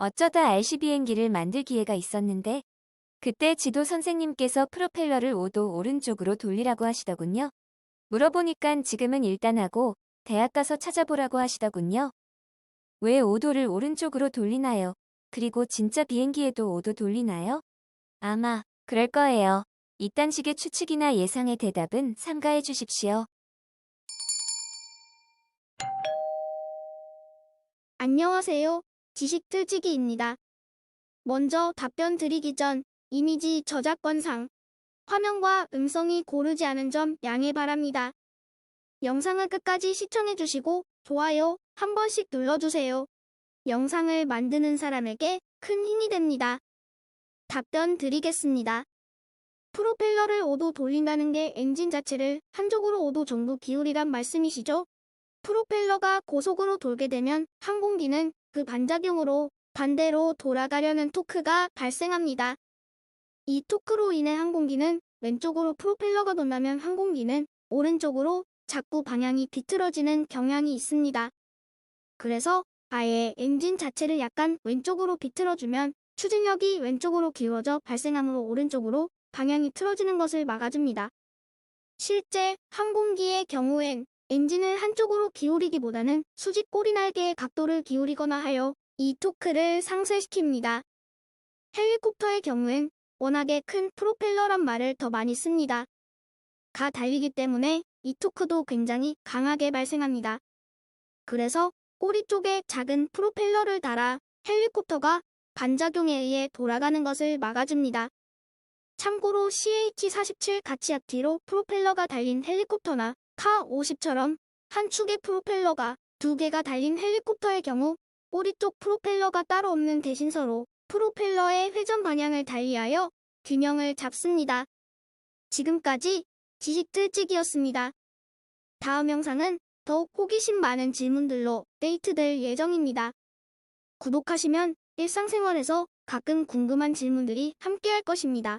어쩌다 RC 비행기를 만들 기회가 있었는데 그때 지도 선생님께서 프로펠러를 5도 오른쪽으로 돌리라고 하시더군요. 물어보니깐 지금은 일단 하고 대학 가서 찾아보라고 하시더군요. 왜 5도를 오른쪽으로 돌리나요? 그리고 진짜 비행기에도 5도 돌리나요? 아마 그럴 거예요. 이딴 식의 추측이나 예상의 대답은 삼가해 주십시오. 안녕하세요. 지식 틀치기입니다. 먼저 답변 드리기 전 이미지 저작권상 화면과 음성이 고르지 않은 점 양해 바랍니다. 영상을 끝까지 시청해주시고 좋아요 한 번씩 눌러주세요. 영상을 만드는 사람에게 큰 힘이 됩니다. 답변 드리겠습니다. 프로펠러를 5도 돌린다는 게 엔진 자체를 한쪽으로 5도 정도 기울이란 말씀이시죠? 프로펠러가 고속으로 돌게 되면 항공기는 그 반작용으로 반대로 돌아가려는 토크가 발생합니다. 이 토크로 인해 항공기는 왼쪽으로 프로펠러가 돈다면 항공기는 오른쪽으로 자꾸 방향이 비틀어지는 경향이 있습니다. 그래서 아예 엔진 자체를 약간 왼쪽으로 비틀어주면 추진력이 왼쪽으로 기울어져 발생함으로 오른쪽으로 방향이 틀어지는 것을 막아줍니다. 실제 항공기의 경우엔 엔진을 한쪽으로 기울이기보다는 수직 꼬리 날개의 각도를 기울이거나 하여 이 토크를 상쇄시킵니다. 헬리콥터의 경우엔 워낙에 큰 프로펠러란 말을 더 많이 씁니다. 가 달리기 때문에 이 토크도 굉장히 강하게 발생합니다. 그래서 꼬리 쪽에 작은 프로펠러를 달아 헬리콥터가 반작용에 의해 돌아가는 것을 막아줍니다. 참고로 CH-47 가치아티로 프로펠러가 달린 헬리콥터나 카-50처럼 한 축의 프로펠러가 두 개가 달린 헬리콥터의 경우 꼬리 쪽 프로펠러가 따로 없는 대신 서로 프로펠러의 회전 방향을 달리하여 균형을 잡습니다. 지금까지 지식틀찍이었습니다. 다음 영상은 더욱 호기심 많은 질문들로 데이트될 예정입니다. 구독하시면 일상생활에서 가끔 궁금한 질문들이 함께할 것입니다.